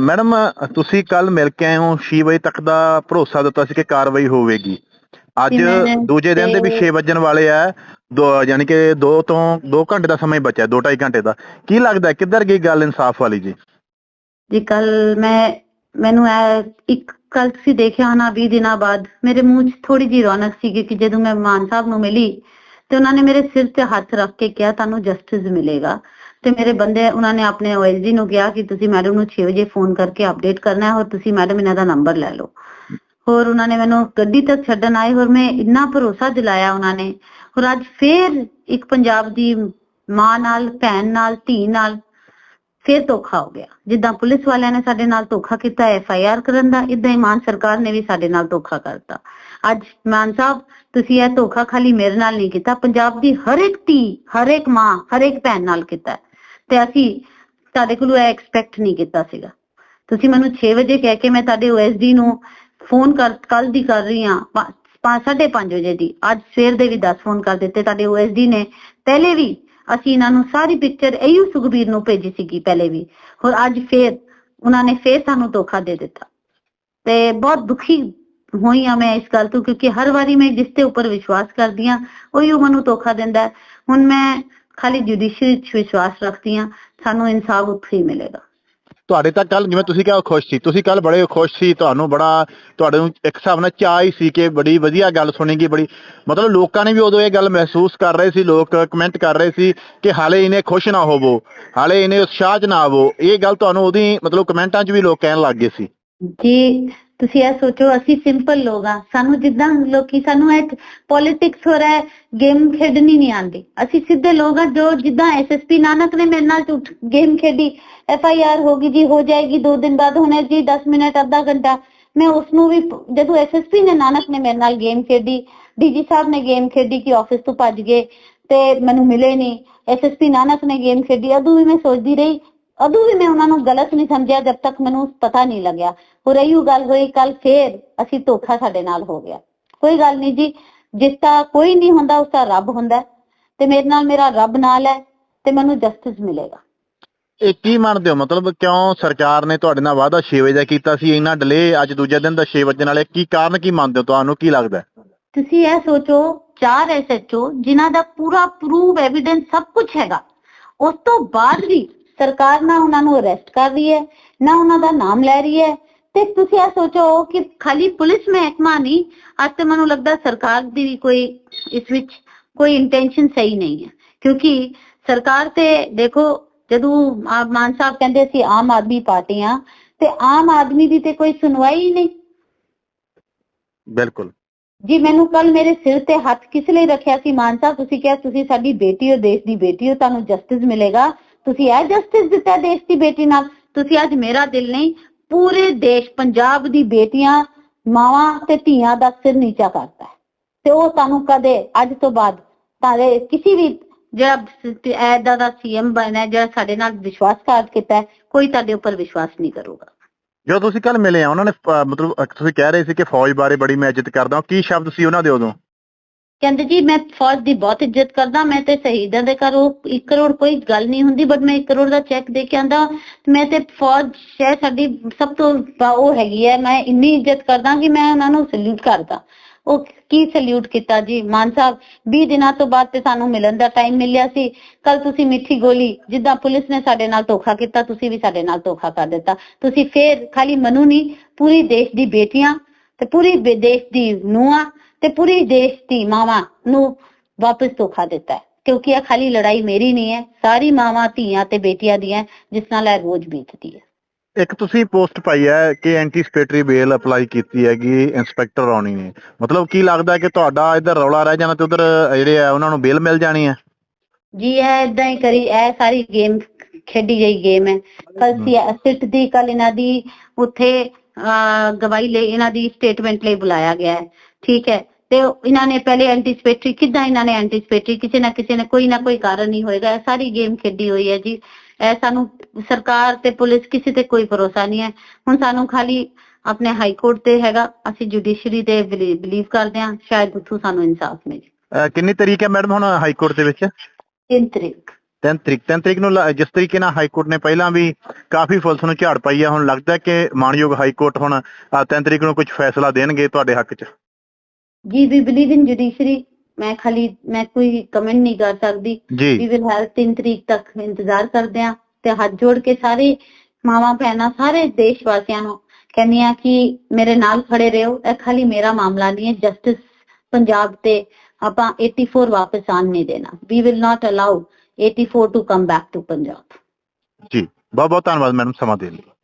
Madam ਤੁਸੀਂ ਕੱਲ ਮਿਲ ਕੇ ਆਏ ਹੋ 6 ਵਜੇ ਤੱਕ ਦਾ ਭਰੋਸਾ ਦਿੱਤਾ ਸੀ ਕਿ ਕਾਰਵਾਈ ਹੋਵੇਗੀ। ਅੱਜ ਜੀ, ਦੂਜੇ ਦਿਨ ਦੇ ਵੀ ਤੇ- 6 ਵੱਜਣ ਵਾਲੇ ਆ। ਦੋ ਯਾਨੀ ਕਿ 2 ਤੋਂ 2 ਘੰਟੇ ਦਾ ਸਮਾਂ ਹੀ ਬਚਿਆ 2.5 ਘੰਟੇ ਦਾ। ਕੀ ਲੱਗਦਾ ਹੈ, ਕਿੱਧਰ ਗਈ ਗੱਲ ਇਨਸਾਫ ਵਾਲੀ ਜੀ? ਜੀ ਕੱਲ ਮੈਂ ਮੈਨੂੰ ਇਹ ਇੱਕ ਕੱਲ ਤੁਸੀਂ ਦੇਖਿਆ ਹੋਣਾ 20 ਦਿਨਾਂ ਬਾਅਦ ਮੇਰੇ ਮੂੰਹ 'ਚ ਥੋੜੀ ਜਿਹੀ ਰੌਣਕ ਸੀਗੀ ਕਿ ਜਦੋਂ ਮੈਂ ਮਾਨ ਸਾਹਿਬ ਨੂੰ ਮਿਲੀ ਤੇ ਉਹਨਾਂ ਨੇ ਮੇਰੇ ਸਿਰ ਤੇ ਹੱਥ ਰੱਖ ਕੇ ਕਿਹਾ ਤੁਹਾਨੂੰ ਜਸਟਿਸ ਮਿਲੇਗਾ। ਤੇ ਮੇਰੇ ਬੰਦੇ, ਉਹਨਾਂ ਨੇ ਆਪਣੇ ਓਐਸਡੀ ਨੂੰ ਕਿਹਾ ਕਿ ਤੁਸੀਂ ਮੈਡਮ ਨੂੰ ਛੇ ਵਜੇ ਫੋਨ ਕਰਕੇ ਅਪਡੇਟ ਕਰਨਾ ਹੈ ਤੁਸੀਂ ਮੈਡਮ ਇਹਨਾਂ ਦਾ ਨੰਬਰ ਲੈ ਲਓ। ਹੋਰ ਉਹਨਾਂ ਨੇ ਮੈਨੂੰ ਗੱਡੀ ਤੱਕ ਛੱਡਣ ਆਏ ਔਰ ਮੈਂ ਇੰਨਾ ਭਰੋਸਾ ਦਿਲਾਇਆ ਉਹਨਾਂ ਨੇ। ਔਰ ਅੱਜ ਫੇਰ ਇੱਕ ਪੰਜਾਬ ਦੀ ਮਾਂ ਨਾਲ, ਭੈਣ ਨਾਲ, ਧੀ ਨਾਲ ਫੇਰ ਧੋਖਾ ਹੋ ਗਿਆ। ਜਿੱਦਾਂ ਪੁਲਿਸ ਵਾਲਿਆਂ ਨੇ ਸਾਡੇ ਨਾਲ ਧੋਖਾ ਕੀਤਾ ਐਫ ਆਈ ਆਰ ਕਰਨ ਦਾ ਇਦਾਂ ਹੀ ਮਾਨ ਸਰਕਾਰ ਨੇ ਵੀ ਸਾਡੇ ਨਾਲ ਧੋਖਾ ਕਰਤਾ। ਅੱਜ ਮਾਨ ਸਾਹਿਬ, ਤੁਸੀਂ ਇਹ ਧੋਖਾ ਖਾਲੀ ਮੇਰੇ ਨਾਲ ਨਹੀਂ ਕੀਤਾ, ਪੰਜਾਬ ਦੀ ਹਰ ਇੱਕ ਧੀ ਹਰ ਇੱਕ ਮਾਂ ਹਰ ਇੱਕ ਭੈਣ ਨਾਲ ਕੀਤਾ ਤੇ ਅਸੀਂ ਤੁਹਾਡੇ ਕੋਲੋਂ ਇਹ ਐਕਸਪੈਕਟ ਨਹੀਂ ਕੀਤਾ ਸੀਗਾ। ਤੁਸੀਂ ਮੈਨੂੰ 6 ਵਜੇ ਕਹਿ ਕੇ ਮੈਂ ਤੁਹਾਡੇ ਓਐਸਡੀ ਨੂੰ ਫੋਨ ਕਰ ਕੱਲ ਦੀ ਕਰ ਰਹੀ ਹਾਂ 5:30 ਵਜੇ ਦੀ। ਅੱਜ ਸਵੇਰ ਦੇ ਵੀ 10 ਫੋਨ ਕਰ ਦਿੱਤੇ ਤੁਹਾਡੇ ਓਐਸਡੀ ਨੇ। ਪਹਿਲੇ ਵੀ ਅਸੀਂ ਇਹਨਾਂ ਨੂੰ ਸਾਰੀ ਪਿਕਚਰ ਇਹੀ ਸੁਖਬੀਰ ਨੂੰ ਭੇਜੀ ਸੀਗੀ ਪਹਿਲੇ ਵੀ। ਹੋਰ ਅੱਜ ਫੇਰ ਉਹਨਾਂ ਨੇ ਫੇਰ ਸਾਨੂੰ ਧੋਖਾ ਦੇ ਦਿੱਤਾ। ਤੇ ਬਹੁਤ ਦੁਖੀ ਹੋਈ ਆ ਮੈਂ ਇਸ ਗੱਲ ਤੋਂ, ਕਿਉਂਕਿ ਹਰ ਵਾਰੀ ਮੈਂ ਜਿਸ ਤੇ ਉੱਪਰ ਵਿਸ਼ਵਾਸ ਕਰਦੀ ਆ ਉਹੀ ਉਹ ਮੈਨੂੰ ਧੋਖਾ ਦਿੰਦਾ ਹੁਣ ਮੈਂ ਖਾਲੀ ਜੁਡੀਸ਼ਰੀ 'ਚ ਵਿਸ਼ਵਾਸ ਰੱਖਦੀ ਆ ਸਾਨੂੰ ਇਨਸਾਫ ਉੱਥੇ ਹੀ ਮਿਲੇਗਾ। ਤੁਹਾਡੇ ਤਾਂ ਕੱਲ ਜਿਵੇਂ ਤੁਸੀਂ ਕਿਹਾ ਖੁਸ਼ ਸੀ ਤੁਸੀਂ ਕੱਲ ਬੜੇ ਖੁਸ਼ ਸੀ ਤੁਹਾਨੂੰ ਬੜਾ ਤੁਹਾਡੇ ਨੂੰ ਇੱਕ ਹਿਸਾਬ ਨਾਲ ਚਾਹ ਹੀ ਸੀ ਕਿ ਬੜੀ ਵਧੀਆ ਗੱਲ ਸੁਣੇਗੀ ਬੜੀ ਮਤਲਬ ਲੋਕਾਂ ਨੇ ਵੀ ਉਦੋਂ ਇਹ ਗੱਲ ਮਹਿਸੂਸ ਕਰ ਰਹੇ ਸੀ ਲੋਕ ਕਮੈਂਟ ਕਰ ਰਹੇ ਸੀ ਕਿ ਹਾਲੇ ਇਹਨੇ ਖੁਸ਼ ਨਾ ਹੋਵੋ ਹਾਲੇ ਇਹਨੇ ਉਤਸ਼ਾਹ 'ਚ ਨਾ ਆਵੋ। ਇਹ ਗੱਲ ਤੁਹਾਨੂੰ ਉਹਦੀ ਮਤਲਬ ਕਮੈਂਟਾਂ 'ਚ ਵੀ ਲੋਕ ਕਹਿਣ ਲੱਗ ਗਏ ਸੀ। ਜੀ ਤੁਸੀਂ ਇਹ ਸੋਚੋ, ਅਸੀਂ ਸਿੰਪਲ ਲੋਕ ਆ ਸਾਨੂੰ ਜਿੱਦਾਂ ਲੋਕੀ, ਸਾਨੂੰ ਇਹ ਪੋਲਿਟਿਕਸ ਹੋ ਰਿਹਾ ਹੈ ਗੇਮ ਖੇਡਣੀ ਨਹੀਂ ਆਉਂਦੀ। ਅਸੀਂ ਸਿੱਧੇ ਲੋਕ ਆ ਜੋ ਜਿੱਦਾਂ ਐਸਐਸਪੀ ਨਾਨਕ ਨੇ ਮੇਰੇ ਨਾਲ ਝੂਠ ਗੇਮ ਖੇਡੀ ਐਫ ਹੋਗੀ ਜੀ, ਹੋ ਜਾਏਗੀ ਦੋ ਦਿਨ ਬਾਅਦ, ਹੋਣਾ ਜੀ 10 ਮਿੰਟ, ਅੱਧਾ ਘੰਟਾ। ਮੈਂ ਉਸ ਨੂੰ ਵੀ, ਜਦੋਂ ਐਸਐਸਪੀ ਨੇ ਨਾਨਕ ਨੇ ਮੇਰੇ ਨਾਲ ਗੇਮ ਖੇਡੀ ਡੀਜੀ ਸਾਹਿਬ ਨੇ ਗੇਮ ਖੇਡੀ ਕਿ ਆਫਿਸ ਤੋਂ ਭੱਜ ਗਏ ਤੇ ਮੈਨੂੰ ਮਿਲੇ ਨਹੀਂ। ਐਸਐਸਪੀ ਨਾਨਕ ਨੇ ਗੇਮ ਖੇਡੀ, ਉਦੋਂ ਵੀ ਮੈਂ ਸੋਚਦੀ ਰਹੀ ਉਦੋਂ ਵੀ ਮੈਂ ਉਹਨਾਂ ਨੂੰ ਗਲਤ ਨਹੀਂ ਸਮਝਿਆ ਜਦ ਤੱਕ ਮੈਨੂੰ ਪਤਾ ਨਹੀਂ ਲੱਗਿਆ। ਹੋਰ ਇਹੋ ਗੱਲ ਹੋਈ ਕੱਲ ਫੇਰ ਅਸੀਂ ਧੋਖਾ ਸਾਡੇ ਨਾਲ ਹੋ ਗਿਆ। ਕੋਈ ਗੱਲ ਨਹੀਂ ਜੀ ਜਿਸ ਦਾ ਕੋਈ ਨਹੀਂ ਹੁੰਦਾ ਉਸ ਦਾ ਰੱਬ ਹੁੰਦਾ ਹੈ। ਤੇ ਮੇਰੇ ਨਾਲ ਮੇਰਾ ਰੱਬ ਨਾਲ ਹੈ ਤੇ ਮੈਨੂੰ ਜਸਟਿਸ ਮਿਲੇਗਾ। ਇਹ ਕੀ ਮੰਨਦੇ ਹੋ? ਮਤਲਬ ਕਿਉਂ ਸਰਕਾਰ ਨੇ ਤੁਹਾਡੇ ਨਾਲ ਵਾਅਦਾ 6 ਵਜੇ ਦਾ ਕੀਤਾ ਸੀ ਇੰਨਾ ਡਿਲੇ ਅੱਜ ਦੂਜੇ ਦਿਨ ਦਾ 6 ਵਜੇ ਨਾਲੇ ਕੀ ਕਾਰਨ ਕੀ ਮੰਨਦੇ ਹੋ? ਤੁਹਾਨੂੰ ਕੀ ਲੱਗਦਾ ਹੈ? ਤੁਸੀਂ ਇਹ ਸੋਚੋ ਚਾਰ ਐਸਐਚਓ ਜਿਨ੍ਹਾਂ ਦਾ ਪੂਰਾ ਪ੍ਰੂਵ ਐਵੀਡੈਂਸ ਸਭ ਕੁਝ ਹੈਗਾ ਉਸ ਤੋਂ ਬਾਅਦ ਵੀ ਸਰਕਾਰ ਨਾ ਉਹਨਾਂ ਨੂੰ ਅਰੈਸਟ ਕਰ ਰਹੀ ਹੈ ਨਾ ਉਹਨਾਂ ਦਾ ਨਾਮ ਲੈ ਰਹੀ ਹੈ। ਤੇ ਤੁਸੀਂ ਇਹ ਸੋਚੋ ਕਿ ਖਾਲੀ ਪੁਲਿਸ ਮਹਿਕਮਾ ਨਹੀਂ ਅੱਜ ਤੇ ਮੈਨੂੰ ਲੱਗਦਾ ਸਰਕਾਰ ਦੀ ਵੀ ਕੋਈ ਇਸ ਵਿੱਚ ਕੋਈ ਇੰਟੈਂਸ਼ਨ ਸਹੀ ਨਹੀਂ ਹੈ। ਕਿਉਂਕਿ ਸਰਕਾਰ ਤੇ ਦੇਖੋ ਜਦੋਂ ਆ- ਮਾਨ ਸਾਹਿਬ ਕਹਿੰਦੇ ਸੀ ਆਮ ਆਦਮੀ ਪਾਰਟੀ ਆ ਤੇ ਆਮ ਆਦਮੀ ਦੀ ਤੇ ਕੋਈ ਸੁਣਵਾਈ ਹੀ ਨਹੀਂ। ਬਿਲਕੁਲ। ਜੀ ਮੈਨੂੰ ਕੱਲ ਮੇਰੇ ਸਿਰ ਤੇ ਹੱਥ ਕਿਸ ਲਈ ਰੱਖਿਆ ਸੀ? ਮਾਨ ਸਾਹਿਬ ਤੁਸੀਂ ਕਿਹਾ ਤੁਸੀਂ ਸਾਡੀ ਬੇਟੀ ਹੋ ਦੇਸ਼ ਦੀ ਬੇਟੀ ਹੋ ਤੁਹਾਨੂੰ ਜਸਟਿਸ ਮਿਲੇਗਾ। ਤੁਸੀਂ ਇਹ ਜਸਟਿਸ ਦਿੱਤਾ ਦੇਸ਼ ਦੀ ਬੇਟੀ ਨਾਲ? ਤੁਸੀਂ ਅੱਜ ਮੇਰਾ ਦਿਲ ਨਹੀਂ, ਪੂਰੇ ਦੇਸ਼ ਪੰਜਾਬ ਦੀ ਬੇਟੀਆਂ, ਮਾਵਾਂ ਤੇ ਧੀਆਂ ਦਾ ਸਿਰ ਨੀਚਾ ਕਰਤਾ ਤੇ ਉਹ ਤੁਹਾਨੂੰ ਕਦੇ ਅੱਜ ਤੋਂ ਬਾਅਦ ਤਾਰੇ ਕਿਸੇ ਵੀ ਜਿਹੜਾ ਐਦਾ ਦਾ ਸੀਐਮ ਬਣਿਆ ਜਿਹੜਾ ਸਾਡੇ ਨਾਲ ਵਿਸ਼ਵਾਸਘਾਤ ਕੀਤਾ ਕੋਈ ਤੁਹਾਡੇ ਉੱਪਰ ਵਿਸ਼ਵਾਸ ਨਹੀਂ ਕਰੂਗਾ। ਜਦੋਂ ਤੁਸੀਂ ਕੱਲ ਮਿਲੇ ਆ, ਉਹਨਾਂ ਨੇ ਮਤਲਬ ਤੁਸੀਂ ਕਹਿ ਰਹੇ ਸੀ ਕਿ ਫੌਜ ਬਾਰੇ ਬੜੀ ਮੈਂ ਇੱਜ਼ਤ ਕਰਦਾ ਕੀ ਸ਼ਬਦ ਸੀ ਉਹਨਾਂ ਦੇ ਉਦੋਂ? ਕਹਿੰਦੇ ਜੀ ਮੈਂ ਫੌਜ ਦੀ ਬਹੁਤ ਇੱਜ਼ਤ ਕਰਦਾ, ਮੈਂ ਤੇ ਸ਼ਹੀਦਾਂ ਦੇ ਘਰ ਉਹ 1 ਕਰੋੜ ਕੋਈ ਗੱਲ ਨਹੀਂ ਹੁੰਦੀ ਬਟ ਮੈਂ 1 ਕਰੋੜ ਦਾ ਚੈੱਕ ਦੇ ਕੇ ਆਂਦਾ ਮੈਂ ਤੇ ਫੌਜ ਸ਼ਹਿ ਸਾਡੀ ਸਭ ਤੋਂ ਉਹ ਹੈਗੀ ਹੈ, ਮੈਂ ਇੰਨੀ ਇੱਜ਼ਤ ਕਰਦਾ ਕਿ ਮੈਂ ਉਹਨਾਂ ਨੂੰ ਸਲੂਟ ਕਰਦਾ। ਉਹ ਕੀ ਸਲੂਟ ਕੀਤਾ ਜੀ? ਮਾਨ ਸਾਹਿਬ 20 ਦਿਨਾਂ ਤੋਂ ਬਾਅਦ ਤੇ ਸਾਨੂੰ ਮਿਲਣ ਦਾ ਟਾਈਮ ਮਿਲਿਆ ਸੀ। ਕੱਲ ਤੁਸੀਂ ਮਿੱਠੀ ਗੋਲੀ, ਜਿੱਦਾਂ ਪੁਲਿਸ ਨੇ ਸਾਡੇ ਨਾਲ ਧੋਖਾ ਕੀਤਾ, ਤੁਸੀਂ ਵੀ ਸਾਡੇ ਨਾਲ ਧੋਖਾ ਕਰ ਦਿੱਤਾ। ਤੁਸੀਂ ਫੇਰ ਖਾਲੀ ਮਨੂ ਨਹੀਂ, ਪੂਰੀ ਦੇਸ਼ ਦੀ ਬੇਟੀਆਂ ਤੇ ਪੂਰੀ ਬੇ- ਦੇਸ਼ ਦੀ ਨੂੰਹਾਂ ਤੇ ਪੂਰੀ ਦੇਸ਼ ਦੀ ਮਾਵਾਂ ਨੂੰ ਵਾਪਸ ਧੋਖਾ ਦਿੱਤਾ ਹੈ। ਕਿਉਂਕਿ ਇਹ ਖਾਲੀ ਲੜਾਈ ਮੇਰੀ ਨਹੀਂ ਹੈ ਸਾਰੀ ਮਾਵਾਂ ਧੀਆਂ ਤੇ ਬੇਟੀਆਂ ਦੀਆਂ ਜਿਸ ਨਾਲ ਇਹ ਰੋਜ਼ ਬੀਤਦੀ ਹੈ। ਇੱਕ ਤੁਸੀਂ ਪੋਸਟ ਪਾਈ ਹੈ ਕਿ ਐਂਟੀਸਪੇਟਰੀ ਬੇਲ ਅਪਲਾਈ ਕੀਤੀ ਹੈਗੀ ਇੰਸਪੈਕਟਰ ਰੌਣੀ ਨੇ। ਮਤਲਬ ਕੀ ਲੱਗਦਾ ਕਿ ਤੁਹਾਡਾ ਇੱਧਰ ਰੌਲਾ ਰਹਿ ਜਾਣਾ ਤੇ ਉਧਰ ਜਿਹੜੇ ਆ ਉਹਨਾਂ ਨੂੰ ਬੇਲ ਮਿਲ ਜਾਣੀ ਹੈ? ਜੀ ਇਹ ਇਦਾਂ ਹੀ ਕਰੀ ਇਹ ਸਾਰੀ ਗੇਮ ਖੇਡੀ ਗਈ ਗੇਮ ਹੈ। ਕੱਲ ਸੀ ਸਿੱਟ ਦੀ ਕੱਲ ਇਹਨਾਂ ਦੀ ਉੱਥੇ ਗਵਾਹੀ ਲਈ ਇਹਨਾਂ ਦੀ ਸਟੇਟਮੈਂਟ ਲਈ ਬੁਲਾਇਆ ਗਿਆ ਹੈ। ਠੀਕ ਹੈ। ਤੇ ਇਹਨਾਂ ਨੇ ਪਹਿਲੇ ਐਂਟੀਸਪੇਟਰੀ ਕਿੱਦਾਂ ਇਹਨਾਂ ਨੇ ਐਂਟੀਸਪੇਟਰੀ ਕਿਸੇ ਨਾ ਕਿਸੇ ਨੇ ਕੋਈ ਨਾ ਕੋਈ ਕਾਰਨ ਨਹੀਂ ਹੋਏਗਾ। ਇਹ ਸਾਰੀ ਗੇਮ ਖੇਡੀ ਹੋਈ ਹੈ ਜੀ। ਇਹ ਸਾਨੂੰ ਸਰਕਾਰ ਤੇ ਪੁਲਿਸ ਕਿਸੇ ਤੇ ਕੋਈ ਭਰੋਸਾ ਨਹੀਂ ਹੈ। ਹੁਣ ਸਾਨੂੰ ਖਾਲੀ ਆਪਣੇ ਹਾਈ ਕੋਰਟ ਤੇ ਹੈਗਾ। ਅਸੀਂ ਜੁਡੀਸ਼ਰੀ ਤੇ ਬਿਲੀਵ ਕਰਦੇ ਹਾਂ। ਸ਼ਾਇਦ ਉੱਥੋਂ ਸਾਨੂੰ ਇਨਸਾਫ ਮਿਲੇ। ਕਿੰਨੀ ਤਰੀਕ ਹੈ ਮੈਡਮ ਹੁਣ ਹਾਈ ਕੋਰਟ ਦੇ ਵਿੱਚ? ਤਿੰਨ ਤਰੀਕ। ਤਿੰਨ ਤਰੀਕ ਤਿੰਨ ਤਰੀਕ ਨੂੰ ਲ- ਜਿਸ ਤਰੀਕੇ ਨਾਲ ਹਾਈ ਕੋਰਟ ਨੇ ਪਹਿਲਾਂ ਵੀ ਕਾਫੀ ਪੁਲਿਸ ਨੂੰ ਝਾੜ ਪਾਈ ਆ ਹੁਣ ਲੱਗਦਾ ਹੈ ਕਿ ਮਾਨਯੋਗ ਹਾਈ ਕੋਰਟ ਹੁਣ ਤਰੀਕ ਨੂੰ ਕੁਝ ਫੈਸਲਾ ਦੇਣਗੇ ਤੁਹਾਡੇ ਹੱਕ 'ਚ? ਜੀ ਵੀ ਬਿਲੀਵ ਇਨ ਜੁਡੀਸ਼ਰੀ ਮੈਂ ਖਾਲੀ ਮੈਂ ਕੋਈ ਕਮੈਂਟ ਨਹੀਂ ਕਰ ਸਕਦੀ। ਜੀ। ਵੀ ਵਿਲ ਹੈਵ 3 ਤਰੀਕ ਤੱਕ ਇੰਤਜ਼ਾਰ ਕਰਦੇ ਆ ਤੇ ਹੱਥ ਜੋੜ ਕੇ ਸਾਰੇ ਮਾਵਾਂ ਭੈਣਾਂ ਸਾਰੇ ਦੇਸ਼ ਵਾਸੀਆਂ ਨੂੰ ਕਹਿੰਦੀ ਆ ਕਿ ਮੇਰੇ ਨਾਲ ਖੜੇ ਰਹੋ ਇਹ ਖਾਲੀ ਮੇਰਾ ਮਾਮਲਾ ਨਹੀਂ ਹੈ ਜਸਟਿਸ ਪੰਜਾਬ ਤੇ ਆਪਾਂ 84 ਵਾਪਸ ਆਣ ਨਹੀਂ ਦੇਣਾ। We will not allow 84 to come back to Punjab ji ਬਹੁਤ ਬਹੁਤ ਧੰਨਵਾਦ ਮੈਡਮ ਸਮਾਂ ਦੇਣ ਲਈ।